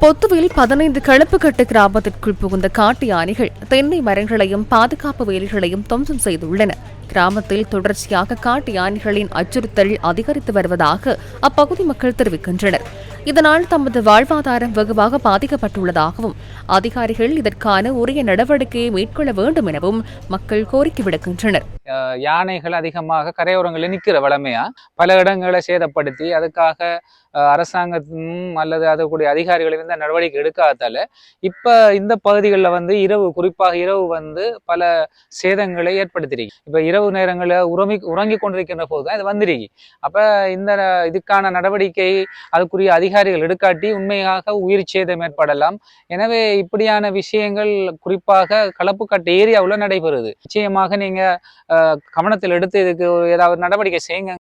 பொத்துவில் பதினைந்து களப்புக்கட்டு கிராமத்திற்குள் புகுந்த காட்டு யானைகள் தென்னை மரங்களையும் பாதுகாப்பு வேலிகளையும் துவம்சம் செய்துள்ளன. கிராமத்தில் தொடர்ச்சியாக காட்டு யானைகளின் அச்சுறுத்தல் அதிகரித்து வருவதாக அப்பகுதி மக்கள் தெரிவிக்கின்றனர். இதனால் தமது வாழ்வாதாரம் வெகுவாக பாதிக்கப்பட்டுள்ளதாகவும் அதிகாரிகள் இதற்கான உரிய நடவடிக்கையை மேற்கொள்ள வேண்டும் எனவும் மக்கள் கோரிக்கை விடுக்கின்றனர். யானைகள் அதிகமாக கரையோரங்களில் நிற்கிற வளமையா? பல இடங்களை சேதப்படுத்தி அதுக்காக அஹ், அல்லது அதுக்கூடிய அதிகாரிகள் இந்த நடவடிக்கை எடுக்காதால இப்ப இந்த பகுதிகளில் வந்து இரவு குறிப்பாக இரவு வந்து பல சேதங்களை ஏற்படுத்திருக்கு இப்ப இரவு நேரங்களில் உறங்கி உறங்கி கொண்டிருக்கின்ற போது தான் இது வந்திருக்கு. அப்ப இந்த இதுக்கான நடவடிக்கை அதுக்குரிய அதிகாரிகள் எடுக்காட்டி உண்மையாக உயிர் சேதம் ஏற்படலாம். எனவே இப்படியான விஷயங்கள் குறிப்பாக களப்புக்கட்டு ஏரியாவில் நடைபெறுது. நிச்சயமாக நீங்க அஹ், கவனத்தில் எடுத்து இதுக்கு ஒரு ஏதாவது நடவடிக்கை செய்யுங்க.